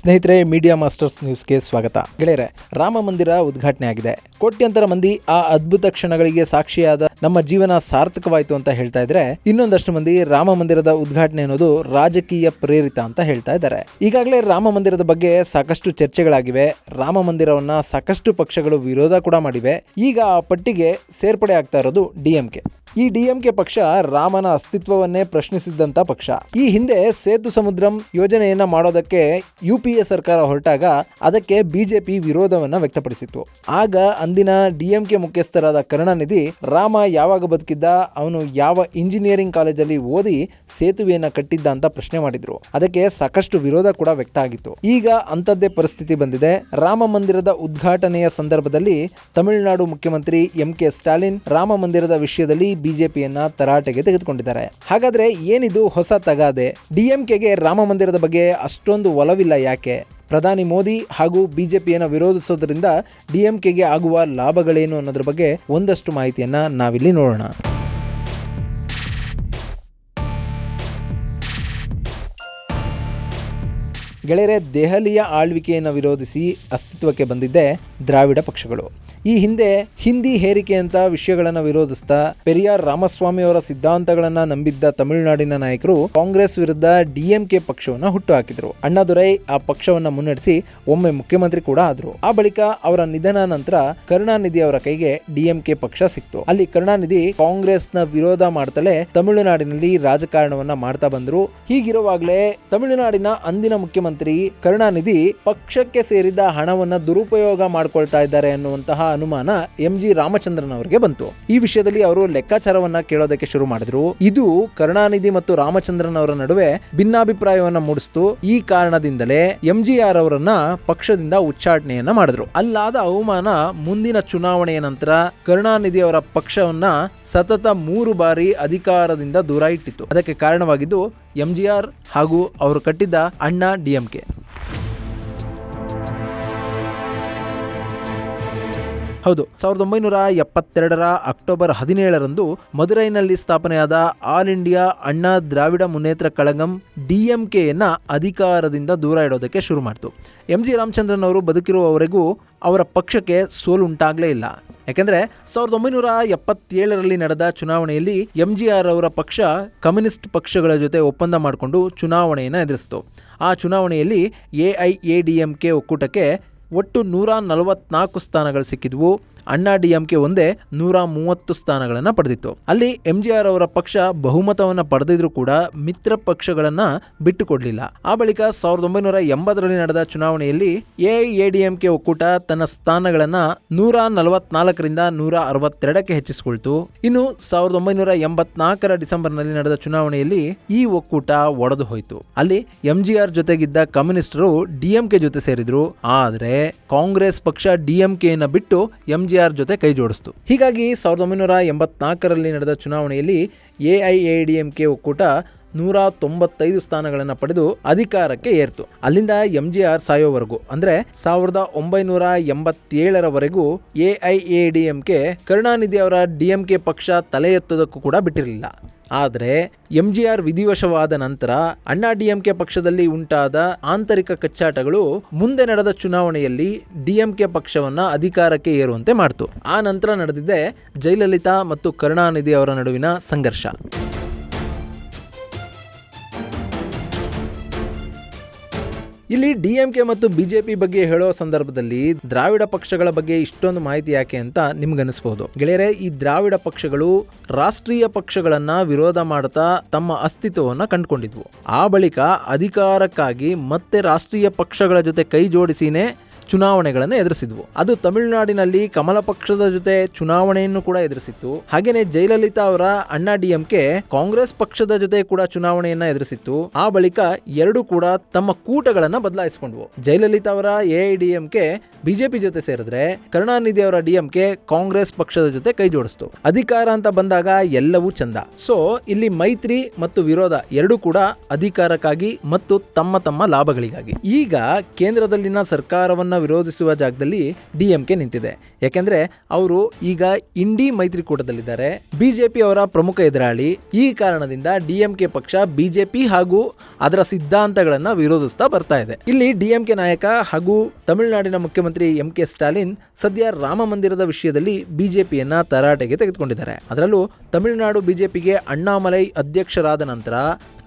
ಸ್ನೇಹಿತರೆ media masters ನ್ಯೂಸ್ಗೆ ಸ್ವಾಗತ. ಗೆಳೆಯರೆ, ರಾಮ ಮಂದಿರ ಉದ್ಘಾಟನೆ ಆಗಿದೆ. ಕೋಟ್ಯಂತರ ಮಂದಿ ಆ ಅದ್ಭುತ ಕ್ಷಣಗಳಿಗೆ ಸಾಕ್ಷಿಯಾದ ನಮ್ಮ ಜೀವನ ಸಾರ್ಥಕವಾಯಿತು ಅಂತ ಹೇಳ್ತಾ ಇದ್ರೆ, ಇನ್ನೊಂದಷ್ಟು ಮಂದಿ ರಾಮ ಮಂದಿರದ ಉದ್ಘಾಟನೆ ಅನ್ನೋದು ರಾಜಕೀಯ ಪ್ರೇರಿತ ಅಂತ ಹೇಳ್ತಾ ಇದ್ದಾರೆ. ಈಗಾಗಲೇ ರಾಮ ಮಂದಿರದ ಬಗ್ಗೆ ಸಾಕಷ್ಟು ಚರ್ಚೆಗಳಾಗಿವೆ. ರಾಮ ಮಂದಿರವನ್ನ ಸಾಕಷ್ಟು ಪಕ್ಷಗಳು ವಿರೋಧ ಕೂಡ ಮಾಡಿವೆ. ಈಗ ಆ ಪಟ್ಟಿಗೆ ಸೇರ್ಪಡೆ ಆಗ್ತಾ ಇರೋದು ಡಿಎಂಕೆ ಈ ಡಿಎಂಕೆ ಪಕ್ಷ ರಾಮನ ಅಸ್ತಿತ್ವವನ್ನೇ ಪ್ರಶ್ನಿಸಿದ್ದಂತ ಪಕ್ಷ. ಈ ಹಿಂದೆ ಸೇತು ಸಮುದ್ರಂ ಯೋಜನೆಯನ್ನ ಮಾಡೋದಕ್ಕೆ ಯುಪಿಎ ಸರ್ಕಾರ ಹೊರಟಾಗ ಅದಕ್ಕೆ ಬಿಜೆಪಿ ವಿರೋಧವನ್ನ ವ್ಯಕ್ತಪಡಿಸಿತ್ತು. ಆಗ ಅಂದಿನ ಡಿಎಂಕೆ ಮುಖ್ಯಸ್ಥರಾದ ಕರುಣಾನಿಧಿ ರಾಮ ಯಾವಾಗ ಬದುಕಿದ್ದ, ಅವನು ಯಾವ ಇಂಜಿನಿಯರಿಂಗ್ ಕಾಲೇಜಲ್ಲಿ ಓದಿ ಸೇತುವೆಯನ್ನ ಕಟ್ಟಿದ್ದ ಅಂತ ಪ್ರಶ್ನೆ ಮಾಡಿದ್ರು. ಅದಕ್ಕೆ ಸಾಕಷ್ಟು ವಿರೋಧ ಕೂಡ ವ್ಯಕ್ತ ಆಗಿತ್ತು. ಈಗ ಅಂತದ್ದೇ ಪರಿಸ್ಥಿತಿ ಬಂದಿದೆ. ರಾಮ ಮಂದಿರದ ಉದ್ಘಾಟನೆಯ ಸಂದರ್ಭದಲ್ಲಿ ತಮಿಳುನಾಡು ಮುಖ್ಯಮಂತ್ರಿ ಎಂ ಕೆ ಸ್ಟಾಲಿನ್ ರಾಮ ಮಂದಿರದ ವಿಷಯದಲ್ಲಿ ಬಿಜೆಪಿಯನ್ನ ತರಾಟೆಗೆ ತೆಗೆದುಕೊಂಡಿದ್ದಾರೆ. ಹಾಗಾದ್ರೆ ಏನಿದು ಹೊಸ ತಗಾದೆ? ಡಿಎಂಕೆಗೆ ರಾಮ ಮಂದಿರದ ಬಗ್ಗೆ ಅಷ್ಟೊಂದು ಒಲವಿಲ್ಲ ಯಾಕೆ? ಪ್ರಧಾನಿ ಮೋದಿ ಹಾಗೂ ಬಿಜೆಪಿಯನ್ನು ವಿರೋಧಿಸೋದ್ರಿಂದ ಡಿಎಂಕೆಗೆ ಆಗುವ ಲಾಭಗಳೇನು ಅನ್ನೋದ್ರ ಬಗ್ಗೆ ಒಂದಷ್ಟು ಮಾಹಿತಿಯನ್ನು ನಾವಿಲ್ಲಿ ನೋಡೋಣ. ಗೆಳೆಯರೆ, ದೆಹಲಿಯ ಆಳ್ವಿಕೆಯನ್ನು ವಿರೋಧಿಸಿ ಅಸ್ತಿತ್ವಕ್ಕೆ ಬಂದಿದ್ದೆ ದ್ರಾವಿಡ ಪಕ್ಷಗಳು. ಈ ಹಿಂದೆ ಹಿಂದಿ ಹೇರಿಕೆ ಅಂತ ವಿಷಯಗಳನ್ನು ವಿರೋಧಿಸ್ತಾ ಪೆರಿಯಾರ್ ರಾಮಸ್ವಾಮಿ ಅವರ ಸಿದ್ಧಾಂತಗಳನ್ನ ನಂಬಿದ್ದ ತಮಿಳುನಾಡಿನ ನಾಯಕರು ಕಾಂಗ್ರೆಸ್ ವಿರುದ್ಧ ಡಿಎಂಕೆ ಪಕ್ಷವನ್ನ ಹುಟ್ಟುಹಾಕಿದ್ರು. ಅಣ್ಣಾದುರೈ ಆ ಪಕ್ಷವನ್ನ ಮುನ್ನಡೆಸಿ ಒಮ್ಮೆ ಮುಖ್ಯಮಂತ್ರಿ ಕೂಡ ಆದ್ರು. ಆ ಬಳಿಕ ಅವರ ನಿಧನ ನಂತರ ಕರುಣಾನಿಧಿ ಅವರ ಕೈಗೆ ಡಿಎಂಕೆ ಪಕ್ಷ ಸಿಕ್ತು. ಅಲ್ಲಿ ಕರುಣಾನಿಧಿ ಕಾಂಗ್ರೆಸ್ನ ವಿರೋಧ ಮಾಡ್ತಲೇ ತಮಿಳುನಾಡಿನಲ್ಲಿ ರಾಜಕಾರಣವನ್ನ ಮಾಡ್ತಾ ಬಂದ್ರು. ಹೀಗಿರುವಾಗಲೇ ತಮಿಳುನಾಡಿನ ಅಂದಿನ ಮುಖ್ಯಮಂತ್ರಿ ಕರುಣಾನಿಧಿ ಪಕ್ಷಕ್ಕೆ ಸೇರಿದ ಹಣವನ್ನ ದುರುಪಯೋಗ ಮಾಡ್ಕೊಳ್ತಾ ಇದ್ದಾರೆ ಅನ್ನುವಂತಹ ಅನುಮಾನ ಎಂ ಜಿ ರಾಮಚಂದ್ರನ್ ಅವರಿಗೆ ಬಂತು. ಈ ವಿಷಯದಲ್ಲಿ ಅವರು ಲೆಕ್ಕಾಚಾರವನ್ನ ಕೇಳೋದಕ್ಕೆ ಶುರು ಮಾಡಿದ್ರು. ಇದು ಕರುಣಾನಿಧಿ ಮತ್ತು ರಾಮಚಂದ್ರನ್ ಅವರ ನಡುವೆ ಭಿನ್ನಾಭಿಪ್ರಾಯವನ್ನ ಮೂಡಿಸಿತು. ಈ ಕಾರಣದಿಂದಲೇ ಎಂ ಜಿ ಆರ್ ಅವರನ್ನ ಪಕ್ಷದಿಂದ ಉಚ್ಚಾಟನೆಯನ್ನ ಮಾಡಿದ್ರು. ಅಲ್ಲಾದ ಅವಮಾನ ಮುಂದಿನ ಚುನಾವಣೆಯ ನಂತರ ಕರುಣಾನಿಧಿ ಅವರ ಪಕ್ಷವನ್ನ ಸತತ ಮೂರು ಬಾರಿ ಅಧಿಕಾರದಿಂದ ದೂರ ಇಟ್ಟಿತ್ತು. ಅದಕ್ಕೆ ಕಾರಣವಾಗಿದ್ದು ಎಂ ಜಿ ಆರ್ ಹಾಗೂ ಅವರು ಕಟ್ಟಿದ್ದ ಅಣ್ಣ ಡಿಎಂಕೆ. ಹೌದು. ಸಾವಿರದ ಒಂಬೈನೂರ ಎಪ್ಪತ್ತೆರಡರ ಅಕ್ಟೋಬರ್ ಹದಿನೇಳರಂದು ಮದುರೈನಲ್ಲಿ ಸ್ಥಾಪನೆಯಾದ ಆಲ್ ಇಂಡಿಯಾ ಅಣ್ಣಾ ದ್ರಾವಿಡ ಮುನ್ನೇತ್ರ ಕಳಗಂ ಡಿಎಂಕೆಯನ್ನ ಅಧಿಕಾರದಿಂದ ದೂರ ಇಡೋದಕ್ಕೆ ಶುರು ಮಾಡಿತು. ಎಂ ಜಿ ರಾಮಚಂದ್ರನ್ ಅವರು ಬದುಕಿರುವವರೆಗೂ ಅವರ ಪಕ್ಷಕ್ಕೆ ಸೋಲುಂಟಾಗಲೇ ಇಲ್ಲ. ಯಾಕೆಂದರೆ ಸಾವಿರದ ಒಂಬೈನೂರ ಎಪ್ಪತ್ತೇಳರಲ್ಲಿ ನಡೆದ ಚುನಾವಣೆಯಲ್ಲಿ ಎಂ ಜಿ ಆರ್ ಅವರ ಪಕ್ಷ ಕಮ್ಯುನಿಸ್ಟ್ ಪಕ್ಷಗಳ ಜೊತೆ ಒಪ್ಪಂದ ಮಾಡಿಕೊಂಡು ಚುನಾವಣೆಯನ್ನು ಎದುರಿಸಿತು. ಆ ಚುನಾವಣೆಯಲ್ಲಿ A I A D M K ಒಕ್ಕೂಟಕ್ಕೆ ಒಟ್ಟು ನೂರ ನಲವತ್ನಾಲ್ಕು ಸ್ಥಾನಗಳು ಸಿಕ್ಕಿದ್ವು. ಅಣ್ಣಾ ಡಿಎಂಕೆ ಒಂದೇ ನೂರ ಮೂವತ್ತು ಸ್ಥಾನಗಳನ್ನು ಪಡೆದಿತ್ತು. ಅಲ್ಲಿ ಎಂಜಿಆರ್ ಅವರ ಪಕ್ಷ ಬಹುಮತವನ್ನು ಪಡೆದಿದ್ರು ಕೂಡ ಮಿತ್ರ ಪಕ್ಷಗಳನ್ನ ಬಿಟ್ಟುಕೊಡಲಿಲ್ಲ. ಆ ಬಳಿಕ ಸಾವಿರದ ಒಂಬೈನೂರ ಎಂಬತ್ತರಲ್ಲಿ ನಡೆದ ಚುನಾವಣೆಯಲ್ಲಿ ಎಐಎಡಿಎಂಕೆ ಒಕ್ಕೂಟ ತನ್ನ ಸ್ಥಾನಗಳನ್ನ ನೂರ ನಲವತ್ನಾಲ್ಕರಿಂದ ನೂರ ಅರವತ್ತೆರಡಕ್ಕೆ ಹೆಚ್ಚಿಸಿಕೊಳ್ತು. ಇನ್ನು ಸಾವಿರದ ಒಂಬೈನೂರ ಎಂಬತ್ನಾಲ್ಕರ ಡಿಸೆಂಬರ್ನಲ್ಲಿ ನಡೆದ ಚುನಾವಣೆಯಲ್ಲಿ ಈ ಒಕ್ಕೂಟ ಒಡೆದು ಹೋಯಿತು. ಅಲ್ಲಿ ಎಂಜಿಆರ್ ಜೊತೆಗಿದ್ದ ಕಮ್ಯುನಿಸ್ಟರು ಡಿಎಂಕೆ ಜೊತೆ ಸೇರಿದ್ರು. ಆದರೆ ಕಾಂಗ್ರೆಸ್ ಪಕ್ಷ ಡಿಎಂಕೆಯನ್ನು ಬಿಟ್ಟು ಎಂ ಜಿ ಆರ್ ಜೊತೆ ಕೈ ಜೋಡಿಸ್ತು. ಹೀಗಾಗಿ ಸಾವಿರದ ಒಂಬೈನೂರ ಎಂಬತ್ನಾಲ್ಕರಲ್ಲಿ ನಡೆದ ಚುನಾವಣೆಯಲ್ಲಿ A I A D M K ಒಕ್ಕೂಟ ನೂರ ತೊಂಬತ್ತೈದು ಸ್ಥಾನಗಳನ್ನು ಪಡೆದು ಅಧಿಕಾರಕ್ಕೆ ಏರ್ತು. ಅಲ್ಲಿಂದ ಎಂ ಜಿ ಆರ್ ಸಾಯೋವರೆಗೂ, ಅಂದ್ರೆ ಸಾವಿರದ ಒಂಬೈನೂರ ಎಂಬತ್ತೇಳರವರೆಗೂ A I A D M Karunanidhi ಅವರ ಡಿ ಎಂ ಕೆ ಪಕ್ಷ ತಲೆ ಎತ್ತೋದಕ್ಕೂ ಕೂಡ ಬಿಟ್ಟಿರಲಿಲ್ಲ. ಆದರೆ ಎಂ ಜಿ ಆರ್ ವಿಧಿವಶವಾದ ನಂತರ ಅಣ್ಣಾ ಡಿಎಂಕೆ ಪಕ್ಷದಲ್ಲಿ ಉಂಟಾದ ಆಂತರಿಕ ಕಚ್ಚಾಟಗಳು ಮುಂದೆ ನಡೆದ ಚುನಾವಣೆಯಲ್ಲಿ ಡಿಎಂಕೆ ಪಕ್ಷವನ್ನ ಅಧಿಕಾರಕ್ಕೆ ಏರುವಂತೆ ಮಾಡಿತು. ಆ ನಂತರ ನಡೆದಿದ್ದೆ ಜಯಲಲಿತಾ ಮತ್ತು ಕರುಣಾನಿಧಿ ಅವರ ನಡುವಿನ ಸಂಘರ್ಷ. ಇಲ್ಲಿ ಡಿಎಂಕೆ ಮತ್ತು ಬಿಜೆಪಿ ಬಗ್ಗೆ ಹೇಳೋ ಸಂದರ್ಭದಲ್ಲಿ ದ್ರಾವಿಡ ಪಕ್ಷಗಳ ಬಗ್ಗೆ ಇಷ್ಟೊಂದು ಮಾಹಿತಿ ಯಾಕೆ ಅಂತ ನಿಮ್ಗನಿಸ್ಬಹುದು ಗೆಳೆಯರೆ, ಈ ದ್ರಾವಿಡ ಪಕ್ಷಗಳು ರಾಷ್ಟ್ರೀಯ ಪಕ್ಷಗಳನ್ನ ವಿರೋಧ ಮಾಡ್ತಾ ತಮ್ಮ ಅಸ್ತಿತ್ವವನ್ನು ಕಂಡುಕೊಂಡಿದ್ವು. ಆ ಬಳಿಕ ಅಧಿಕಾರಕ್ಕಾಗಿ ಮತ್ತೆ ರಾಷ್ಟ್ರೀಯ ಪಕ್ಷಗಳ ಜೊತೆ ಕೈ ಜೋಡಿಸಿನೇ ಚುನಾವಣೆಗಳನ್ನು ಎದುರಿಸಿದ್ವು. ಅದು ತಮಿಳುನಾಡಿನಲ್ಲಿ ಕಮಲ ಪಕ್ಷದ ಜೊತೆ ಚುನಾವಣೆಯನ್ನು ಕೂಡ ಎದುರಿಸಿತ್ತು. ಹಾಗೇನೆ ಜಯಲಲಿತಾ ಅವರ ಅಣ್ಣಾ ಡಿಎಂಕೆ ಕಾಂಗ್ರೆಸ್ ಪಕ್ಷದ ಜೊತೆ ಕೂಡ ಚುನಾವಣೆಯನ್ನ ಎದುರಿಸಿತ್ತು. ಆ ಬಳಿಕ ಎರಡು ಕೂಡ ತಮ್ಮ ಕೂಟಗಳನ್ನ ಬದಲಾಯಿಸಿಕೊಂಡ್ವು. ಜಯಲಲಿತಾ ಅವರ ಎಐಡಿಎಂಕೆ ಬಿಜೆಪಿ ಜೊತೆ ಸೇರಿದ್ರೆ ಕರುಣಾನಿಧಿ ಅವರ ಡಿಎಂಕೆ ಕಾಂಗ್ರೆಸ್ ಪಕ್ಷದ ಜೊತೆ ಕೈ ಜೋಡಿಸ್ತು. ಅಧಿಕಾರ ಅಂತ ಬಂದಾಗ ಎಲ್ಲವೂ ಚಂದ. ಸೊ, ಇಲ್ಲಿ ಮೈತ್ರಿ ಮತ್ತು ವಿರೋಧ ಎರಡೂ ಕೂಡ ಅಧಿಕಾರಕ್ಕಾಗಿ ಮತ್ತು ತಮ್ಮ ತಮ್ಮ ಲಾಭಗಳಿಗಾಗಿ. ಈಗ ಕೇಂದ್ರದಲ್ಲಿನ ಸರ್ಕಾರವನ್ನ ವಿರೋಧಿಸುವ ಜಾಗದಲ್ಲಿ ಡಿಎಂಕೆ ನಿಂತಿದೆ. ಯಾಕೆಂದ್ರೆ ಅವರು ಈಗ ಇಂಡಿ ಮೈತ್ರಿಕೂಟದಲ್ಲಿದ್ದಾರೆ. ಬಿಜೆಪಿ ಅವರ ಪ್ರಮುಖ ಎದುರಾಳಿ. ಈ ಕಾರಣದಿಂದ ಡಿಎಂಕೆ ಪಕ್ಷ ಬಿಜೆಪಿ ಹಾಗೂ ಅದರ ಸಿದ್ಧಾಂತಗಳನ್ನು ವಿರೋಧಿಸ್ತಾ ಬರ್ತಾ ಇದೆ. ಇಲ್ಲಿ ಡಿಎಂಕೆ ನಾಯಕ ಹಾಗೂ ತಮಿಳುನಾಡಿನ ಮುಖ್ಯಮಂತ್ರಿ ಎಂ ಕೆ ಸ್ಟಾಲಿನ್ ಸದ್ಯ ರಾಮ ಮಂದಿರದ ವಿಷಯದಲ್ಲಿ ಬಿಜೆಪಿಯನ್ನ ತರಾಟೆಗೆ ತೆಗೆದುಕೊಂಡಿದ್ದಾರೆ. ಅದರಲ್ಲೂ ತಮಿಳುನಾಡು ಬಿಜೆಪಿಗೆ ಅಣ್ಣಾಮಲೈ ಅಧ್ಯಕ್ಷರಾದ ನಂತರ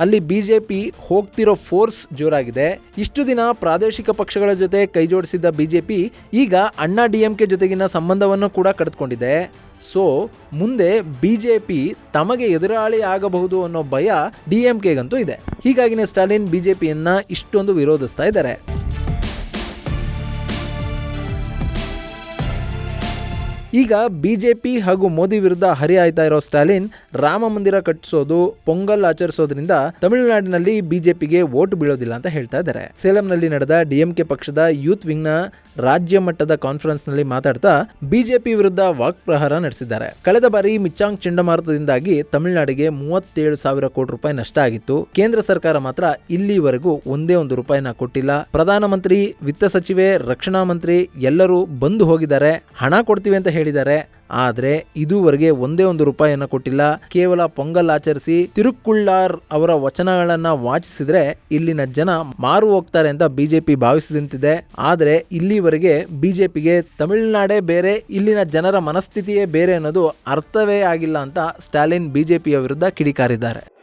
ಅಲ್ಲಿ ಬಿಜೆಪಿ ಹೋಗ್ತಿರೋ ಫೋರ್ಸ್ ಜೋರಾಗಿದೆ. ಇಷ್ಟು ದಿನ ಪ್ರಾದೇಶಿಕ ಪಕ್ಷಗಳ ಜೊತೆ ಕೈಜೋಡಿಸಿದ್ದ ಬಿಜೆಪಿ ಈಗ ಅಣ್ಣಾ ಡಿಎಂಕೆ ಜೊತೆಗಿನ ಸಂಬಂಧವನ್ನು ಕೂಡ ಕಡಿದುಕೊಂಡಿದೆ. ಸೊ, ಮುಂದೆ ಬಿಜೆಪಿ ತಮಗೆ ಎದುರಾಳಿ ಆಗಬಹುದು ಅನ್ನೋ ಭಯ ಡಿಎಂಕೆಗಂತೂ ಇದೆ. ಹೀಗಾಗಿನೇ ಸ್ಟಾಲಿನ್ ಬಿಜೆಪಿಯನ್ನ ಇಷ್ಟೊಂದು ವಿರೋಧಿಸ್ತಾ ಇದ್ದಾರೆ. ಈಗ ಬಿಜೆಪಿ ಹಾಗೂ ಮೋದಿ ವಿರುದ್ಧ ಹರಿಹಾಯ್ತಾ ಇರೋ ಸ್ಟಾಲಿನ್ ರಾಮ ಮಂದಿರ ಕಟ್ಟಿಸೋದು, ಪೊಂಗಲ್ ಆಚರಿಸೋದ್ರಿಂದ ತಮಿಳುನಾಡಿನಲ್ಲಿ ಬಿಜೆಪಿಗೆ ವೋಟ್ ಬೀಳೋದಿಲ್ಲ ಅಂತ ಹೇಳ್ತಾ ಇದ್ದಾರೆ. ಸೇಲಂನಲ್ಲಿ ನಡೆದ ಡಿಎಂಕೆ ಪಕ್ಷದ ಯೂತ್ ವಿಂಗ್ನ ರಾಜ್ಯ ಮಟ್ಟದ ಕಾನ್ಫರೆನ್ಸ್ನಲ್ಲಿ ಮಾತಾಡ್ತಾ ಬಿಜೆಪಿ ವಿರುದ್ಧ ವಾಕ್ಪ್ರಹಾರ ನಡೆಸಿದ್ದಾರೆ. ಕಳೆದ ಬಾರಿ ಮಿಚಾಂಗ್ ಚಂಡಮಾರುತದಿಂದಾಗಿ ತಮಿಳುನಾಡಿಗೆ ಮೂವತ್ತೇಳು ಸಾವಿರ ಕೋಟಿ ರೂಪಾಯಿ ನಷ್ಟ ಆಗಿತ್ತು. ಕೇಂದ್ರ ಸರ್ಕಾರ ಮಾತ್ರ ಇಲ್ಲಿವರೆಗೂ ಒಂದೇ ಒಂದು ರೂಪಾಯಿನ ಕೊಟ್ಟಿಲ್ಲ. ಪ್ರಧಾನಮಂತ್ರಿ ವಿತ್ತ ಸಚಿವೆ, ರಕ್ಷಣಾ ಮಂತ್ರಿ ಎಲ್ಲರೂ ಬಂದು ಹೋಗಿದ್ದಾರೆ. ಹಣ ಕೊಡ್ತೀವಿ ಅಂತ ಹೇಳಿದ್ದಾರೆ. ಆದ್ರೆ ಇದುವರೆಗೆ ಒಂದೇ ಒಂದು ರೂಪಾಯಿಯನ್ನು ಕೊಟ್ಟಿಲ್ಲ. ಕೇವಲ ಪೊಂಗಲ್ ಆಚರಿಸಿ ತಿರುಕುಳ್ಳಾರ್ ಅವರ ವಚನಗಳನ್ನ ವಾಚಿಸಿದ್ರೆ ಇಲ್ಲಿನ ಜನ ಮಾರು ಹೋಗ್ತಾರೆ ಅಂತ ಬಿಜೆಪಿ ಭಾವಿಸಿದಂತಿದೆ. ಆದರೆ ಇಲ್ಲಿವರೆಗೆ ಬಿಜೆಪಿಗೆ ತಮಿಳುನಾಡೇ ಬೇರೆ, ಇಲ್ಲಿನ ಜನರ ಮನಸ್ಥಿತಿಯೇ ಬೇರೆ ಅನ್ನೋದು ಅರ್ಥವೇ ಆಗಿಲ್ಲ ಅಂತ ಸ್ಟಾಲಿನ್ ಬಿಜೆಪಿಯ ವಿರುದ್ಧ ಕಿಡಿಕಾರಿದ್ದಾರೆ.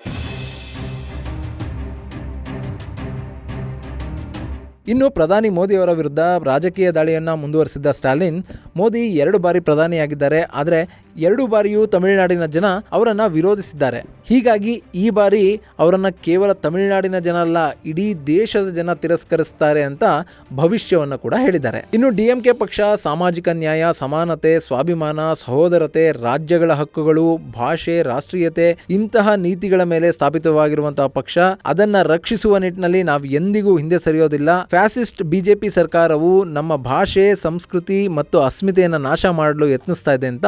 ಇನ್ನು ಪ್ರಧಾನಿ ಮೋದಿಯವರ ವಿರುದ್ಧ ರಾಜಕೀಯ ದಾಳಿಯನ್ನು ಮುಂದುವರೆಸಿದ್ದ ಸ್ಟಾಲಿನ್ ಮೋದಿ ಎರಡು ಬಾರಿ ಪ್ರಧಾನಿಯಾಗಿದ್ದಾರೆ. ಆದರೆ ಎರಡು ಬಾರಿಯೂ ತಮಿಳುನಾಡಿನ ಜನ ಅವರನ್ನು ವಿರೋಧಿಸಿದ್ದಾರೆ. ಹೀಗಾಗಿ ಈ ಬಾರಿ ಅವರನ್ನು ಕೇವಲ ತಮಿಳುನಾಡಿನ ಜನ ಅಲ್ಲ, ಇಡೀ ದೇಶದ ಜನ ತಿರಸ್ಕರಿಸ್ತಾರೆ ಅಂತ ಭವಿಷ್ಯವನ್ನು ಕೂಡ ಹೇಳಿದ್ದಾರೆ. ಇನ್ನು ಡಿಎಂಕೆ ಪಕ್ಷ ಸಾಮಾಜಿಕ ನ್ಯಾಯ, ಸಮಾನತೆ, ಸ್ವಾಭಿಮಾನ, ಸಹೋದರತೆ, ರಾಜ್ಯಗಳ ಹಕ್ಕುಗಳು, ಭಾಷೆ, ರಾಷ್ಟ್ರೀಯತೆ ಇಂತಹ ನೀತಿಗಳ ಮೇಲೆ ಸ್ಥಾಪಿತವಾಗಿರುವಂತಹ ಪಕ್ಷ ಅದನ್ನ ರಕ್ಷಿಸುವ ನಿಟ್ಟಿನಲ್ಲಿ ನಾವು ಎಂದಿಗೂ ಹಿಂದೆ ಸರಿಯೋದಿಲ್ಲ. ಫ್ಯಾಸಿಸ್ಟ್ ಬಿಜೆಪಿ ಸರ್ಕಾರವು ನಮ್ಮ ಭಾಷೆ, ಸಂಸ್ಕೃತಿ ಮತ್ತು ಅಸ್ಮಿತೆಯನ್ನು ನಾಶ ಮಾಡಲು ಯತ್ನಿಸ್ತಾ ಇದೆ ಅಂತ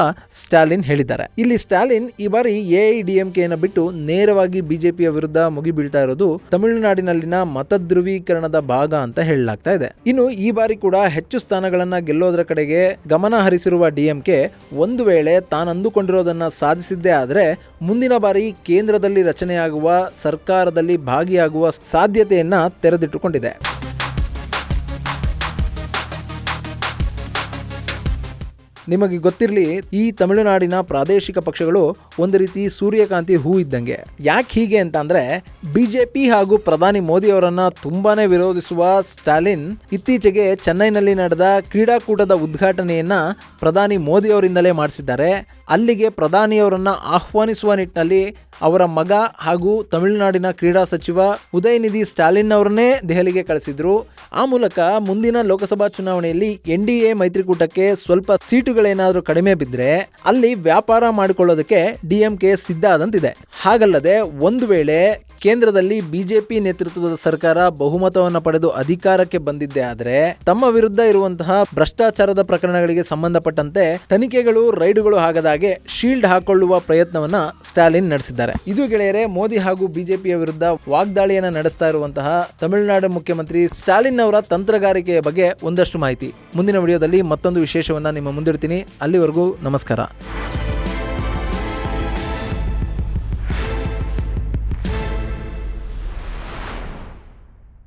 ಸ್ಟಾಲಿನ್ ಹೇಳಿದ್ದಾರೆ. ಇಲ್ಲಿ ಸ್ಟಾಲಿನ್ ಈ ಬಾರಿ ಎಐಡಿಎಂಕೆಯನ್ನು ಬಿಟ್ಟು ನೇರವಾಗಿ ಬಿಜೆಪಿಯ ವಿರುದ್ಧ ಮುಗಿಬೀಳ್ತಾ ಇರೋದು ತಮಿಳುನಾಡಿನಲ್ಲಿನ ಮತಧ್ರುವೀಕರಣದ ಭಾಗ ಅಂತ ಹೇಳಲಾಗ್ತಾ ಇದೆ. ಇನ್ನು ಈ ಬಾರಿ ಕೂಡ ಹೆಚ್ಚು ಸ್ಥಾನಗಳನ್ನ ಗೆಲ್ಲೋದ್ರ ಕಡೆಗೆ ಗಮನ ಹರಿಸಿರುವ ಡಿಎಂಕೆ ಒಂದು ವೇಳೆ ತಾನು ಅಂದುಕೊಂಡಿರೋದನ್ನ ಸಾಧಿಸಿದ್ದೇ ಆದರೆ ಮುಂದಿನ ಬಾರಿ ಕೇಂದ್ರದಲ್ಲಿ ರಚನೆಯಾಗುವ ಸರ್ಕಾರದಲ್ಲಿ ಭಾಗಿಯಾಗುವ ಸಾಧ್ಯತೆಯನ್ನ ತೆರೆದಿಟ್ಟುಕೊಂಡಿದೆ. ನಿಮಗೆ ಗೊತ್ತಿರಲಿ, ಈ ತಮಿಳುನಾಡಿನ ಪ್ರಾದೇಶಿಕ ಪಕ್ಷಗಳು ಒಂದು ರೀತಿ ಸೂರ್ಯಕಾಂತಿ ಹೂ ಇದ್ದಂಗೆ. ಯಾಕೆ ಹೀಗೆ ಅಂತ ಅಂದ್ರೆ ಬಿಜೆಪಿ ಹಾಗೂ ಪ್ರಧಾನಿ ಮೋದಿ ಅವರನ್ನ ತುಂಬಾನೇ ವಿರೋಧಿಸುವ ಸ್ಟಾಲಿನ್ ಇತ್ತೀಚೆಗೆ ಚೆನ್ನೈನಲ್ಲಿ ನಡೆದ ಕ್ರೀಡಾಕೂಟದ ಉದ್ಘಾಟನೆಯನ್ನ ಪ್ರಧಾನಿ ಮೋದಿ ಅವರಿಂದಲೇ ಮಾಡಿಸಿದ್ದಾರೆ. ಅಲ್ಲಿಗೆ ಪ್ರಧಾನಿಯವರನ್ನ ಆಹ್ವಾನಿಸುವ ನಿಟ್ಟಿನಲ್ಲಿ ಅವರ ಮಗ ಹಾಗೂ ತಮಿಳುನಾಡಿನ ಕ್ರೀಡಾ ಸಚಿವ ಉದಯನಿಧಿ ಸ್ಟಾಲಿನ್ ಅವರನ್ನೇ ದೆಹಲಿಗೆ ಕಳಿಸಿದ್ರು. ಆ ಮೂಲಕ ಮುಂದಿನ ಲೋಕಸಭಾ ಚುನಾವಣೆಯಲ್ಲಿ ಎನ್ ಡಿ ಎ ಮೈತ್ರಿಕೂಟಕ್ಕೆ ಸ್ವಲ್ಪ ಸೀಟುಗಳೇನಾದರೂ ಕಡಿಮೆ ಬಿದ್ದರೆ ಅಲ್ಲಿ ವ್ಯಾಪಾರ ಮಾಡಿಕೊಳ್ಳೋದಕ್ಕೆ ಡಿಎಂಕೆ ಸಿದ್ಧ ಆದಂತಿದೆ. ಹಾಗಲ್ಲದೆ ಒಂದು ವೇಳೆ ಕೇಂದ್ರದಲ್ಲಿ ಬಿಜೆಪಿ ನೇತೃತ್ವದ ಸರ್ಕಾರ ಬಹುಮತವನ್ನು ಪಡೆದು ಅಧಿಕಾರಕ್ಕೆ ಬಂದಿದ್ದೇ ಆದರೆ ತಮ್ಮ ವಿರುದ್ಧ ಇರುವಂತಹ ಭ್ರಷ್ಟಾಚಾರದ ಪ್ರಕರಣಗಳಿಗೆ ಸಂಬಂಧಪಟ್ಟಂತೆ ತನಿಖೆಗಳು, ರೈಡುಗಳು ಆಗದಾಗೆ ಶೀಲ್ಡ್ ಹಾಕೊಳ್ಳುವ ಪ್ರಯತ್ನವನ್ನ ಸ್ಟಾಲಿನ್ ನಡೆಸಿದ್ದಾರೆ. ಇದು ಗೆಳೆಯರೆ, ಮೋದಿ ಹಾಗೂ ಬಿಜೆಪಿಯ ವಿರುದ್ಧ ವಾಗ್ದಾಳಿಯನ್ನ ನಡೆಸ್ತಾ ಇರುವಂತಹ ತಮಿಳುನಾಡು ಮುಖ್ಯಮಂತ್ರಿ ಸ್ಟಾಲಿನ್ ಅವರ ತಂತ್ರಗಾರಿಕೆಯ ಬಗ್ಗೆ ಒಂದಷ್ಟು ಮಾಹಿತಿ. ಮುಂದಿನ ವಿಡಿಯೋದಲ್ಲಿ ಮತ್ತೊಂದು ವಿಶೇಷವನ್ನ ನಿಮ್ಮ ಮುಂದಿಡ್ತೀನಿ. ಅಲ್ಲಿವರೆಗೂ ನಮಸ್ಕಾರ.